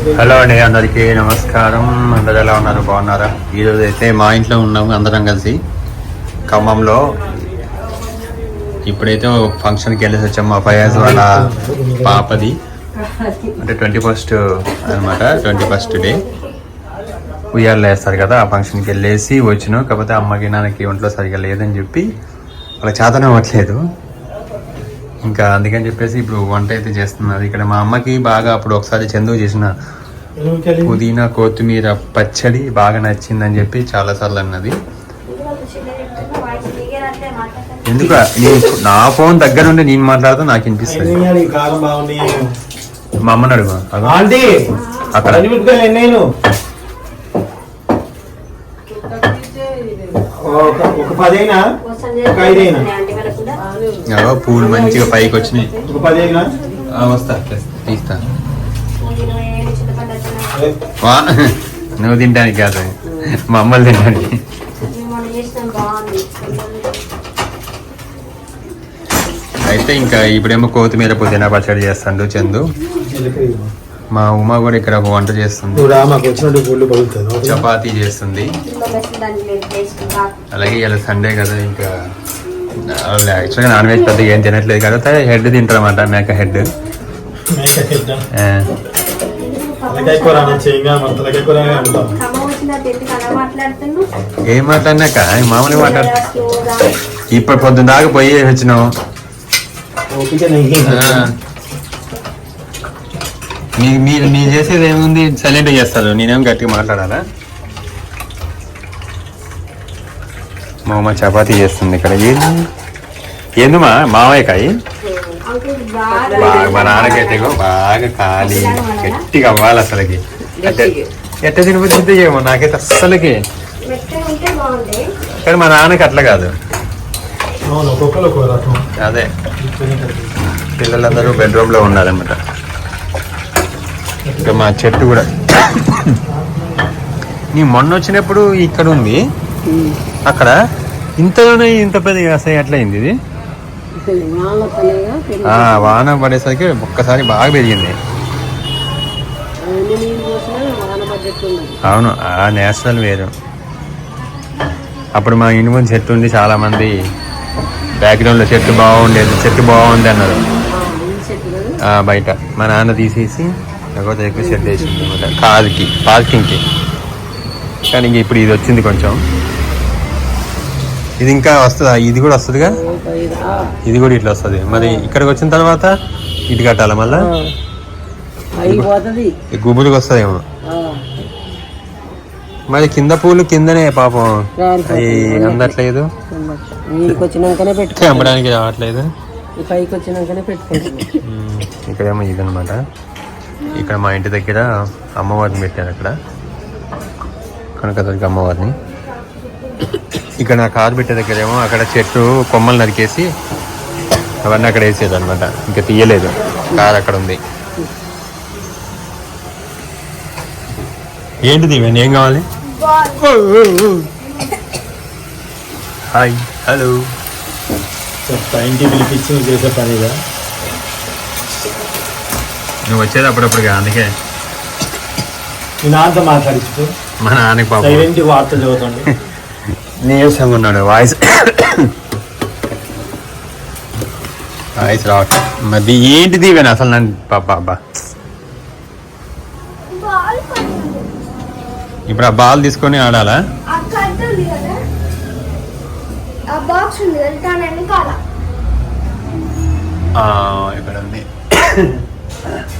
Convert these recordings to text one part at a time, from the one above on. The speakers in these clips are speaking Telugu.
హలో అండి అందరికీ నమస్కారం. అందరు ఎలా ఉన్నారు? బాగున్నారా? ఈరోజు అయితే మా ఇంట్లో ఉన్నాము అందరం కలిసి. ఖమ్మంలో. ఇప్పుడైతే ఫంక్షన్కి వెళ్ళేసి వచ్చాం. మా ఫయాజ్ వాళ్ళ పాపది. అంటే ట్వంటీ ఫస్ట్ అనమాట ట్వంటీ ఫస్ట్ డే. ఉయ్యాలు వేస్తారు కదా ఆ ఫంక్షన్కి వెళ్ళేసి వచ్చినాం. కాకపోతే అమ్మకి నాన్నకి ఒంట్లో సరిగా లేదని చెప్పి వాళ్ళకి చేతనం అవ్వట్లేదు. ఇంకా అందుకని చెప్పేసి ఇప్పుడు వంట అయితే చేస్తున్నారు. ఇక్కడ మా అమ్మకి బాగా అప్పుడు ఒకసారి చందు చేసిన పుదీనా కొత్తిమీర పచ్చడి బాగా నచ్చిందని చెప్పి చాలా సార్లు అన్నది. ఎందుకు నా ఫోన్ దగ్గర ఉండి నేను మాట్లాడుతూ నాకు వినిపిస్తుంది. మా అమ్మని అడుగు అక్కడ. ఒక పదైనా? ఒక ఐదైనా? పూలు మంచిగా పైకి వచ్చినాయి. వస్తా తీస్తా వా నువ్వు తినడానికి కాదు మా అమ్మలు తినడానికి. అయితే ఇంకా ఇప్పుడేమో కొత్తిమీర పుదీనా పచ్చడి చేస్తాడు చందు. మా ఉమ కూడా ఇక్కడ ఒక వంట చేస్తుంది. చపాతీ చేస్తుంది. అలాగే ఇలా సండే కదా ఇంకా యాక్చువల్గా నాన్ వెజ్ పెద్దగా ఏం తినట్లేదు కదా. హెడ్ తింటారన్నమాట మేక హెడ్ తలకాయ కూర అనొచ్చు ఇంకా మన తలకాయ కూర అని అంటాం. ఏం మాట్లాడినాక? మామూలుగా మాట్లాడు? ఇప్పుడు పొద్దున్న దాకా పోయి వచ్చినావు. మీరు నీ చేసేది ఏముంది? సైలెంట్ చేస్తారు. నేనేం గట్టిగా మాట్లాడాలా? మా అమ్మ చపాతీ చేస్తుంది ఇక్కడ. ఏంది ఏందమ్మా? మామయ్య కాయ బాగా మా నాన్నకైతే బాగా ఖాళీ. గట్టిగా అవ్వాలి అసలుకి. అంటే ఎట్ట తినబుద్ధి ఏమో నాకైతే అస్సలకి. కానీ మా నాన్నకి అట్లా కాదు. అదే. పిల్లలందరూ బెడ్రూమ్లో ఉన్నారనమాట ఉన్నారన్నమాట. ఇంకా మా చెట్టు కూడా. నీ మొన్న వచ్చినప్పుడు ఇక్కడ ఉంది. అక్కడ ఇంతలోనే ఇంత పెద్ద వ్యవసాయం ఎట్లా అయింది ఇది వాన పడేసరికి ఒక్కసారి బాగా పెరిగింది. అవును ఆ నేషనల్ వేరు. అప్పుడు మా ఇంటి ముందు చెట్టు ఉంది చాలామంది బ్యాక్గ్రౌండ్లో చెట్టు బాగుండేది చెట్టు బాగుంది అన్నారు. బయట. మా నాన్న తీసేసి లేకపోతే ఎక్కువ షెడ్ వేసింది కాదుకి పార్కింగ్కి కానీ ఇప్పుడు ఇది వచ్చింది కొంచెం. ఇది ఇంకా వస్తుందా? ఇది కూడా వస్తుందిగా? ఇది కూడా ఇట్లా వస్తుంది. మరి ఇక్కడికి వచ్చిన తర్వాత ఇటు కట్టాలా మళ్ళా? గుబురుకి వస్తుందేమో. మరి కింద పూలు కిందనే పాపం. అవి అందట్లేదు. అమ్మడానికి రావట్లేదు. ఈ పైకి వచ్చినాకనే పెట్టుకుంటున్నాం ఉమ్, ఇక్కడేమో ఇదనమాట ఇక్కడ మా ఇంటి దగ్గర అమ్మవారిని పెట్టారు అక్కడ. కనకదుర్గ అమ్మవారిని. ఇక్కడ నా కారు పెట్టే దగ్గర ఏమో అక్కడ చెట్టు కొమ్మలు నరికేసి అవన్నీ అక్కడ వేసేది అనమాట ఇంకా తీయలేదు. కారు అక్కడ ఉంది. ఏంటిది ఇవన్నీ ఏం కావాలి? హాయ్ హలో ఇంటికి పిలిపించి చేసే పనిగా నువ్వు వచ్చేది అప్పుడప్పుడుగా అందుకే. మీ నాన్నతో మాట్లాడించు మా నాన్నకి పాపం. సైలెంట్ వార్త చదువుతుంది. నీరసంగా ఉన్నాడు వాయిస్ వాయిస్ రావట్లేదు మరి ఏంటిది ఇవన్నీ? అసలు నన్ను బాబా అబ్బా ఇప్పుడు ఆ బాల్ తీసుకొని ఆడాలా? ఇక్కడ ఉంది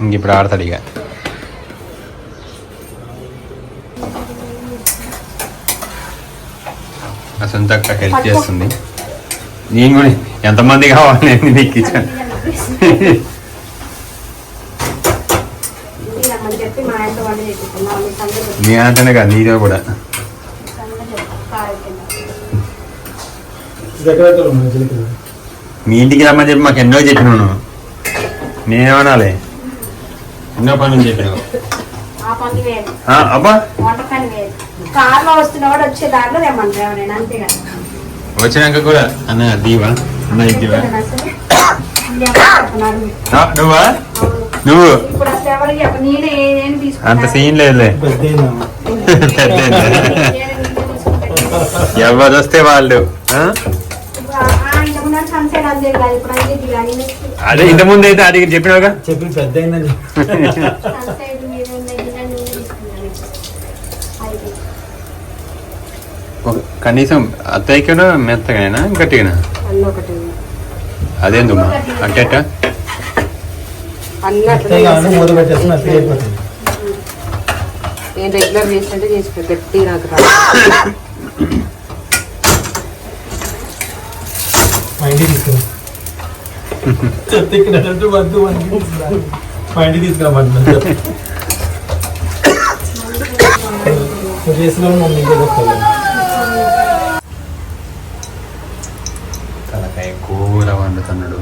ఇంక ఇప్పుడు ఆడతాడు ఇక. నా సొంత అక్క హెల్ప్ చేస్తుంది. నేను కూడా ఎంతమంది కావాలి నేను నీకు చెప్పి మా ఆయనతో వంట చేపిస్తున్నా వాళ్ళకి సంగతి నీ అంటేనే కాదు నీతో కూడా సంగతి చెప్పు. కారు కింద. దగ్గర దగ్గర ఉన్నాయి, చిలుకలు. మీ ఇంటికి రమ్మని చెప్పి మాకు ఎన్నో చెప్పినాను నేనేమనాలి? ఎన్నో పని నుంచి చెప్పినావు. ఆ పని వేరు. ఆ, అబ్బా. వంట పని వేరు. కార్లో వస్తున్నవాడు వచ్చే దారిలో తెమ్మంటారు ఎవరైనా అంతేగా. వచ్చినాక కూడా అన్న దీవా అన్న ఇదివా నువ్వా? నువ్వు? అంత సీన్ లేదులే. ఎవరు వస్తే వాళ్ళు ఆ? సన్సెట్ అంతే కాదు ఇప్పుడు అంతే కానీ అదే ఇంత ముందు అయితే అది చెప్పినావుగా? చెప్పి పెద్ద అయిందని. కనీసం అత్తయ్యకి మెత్తగానేనా గట్టిగానా అన్న ఒకటి. అదేందమ్మా అంటే నేను రెగ్యులర్ చేసినట్టే చేసి గట్టి నాకు మా ఇంటికి తీసుకురా చెత్త ఎక్కినట్టు వద్దు మా ఇంటికి తీసుకురా మా ఇంటికి తీసుకురామంటున్నాను చేసిన మమ్మీ ఇంటికి వస్తాను తలకాయ కూర వండుతున్నాడు.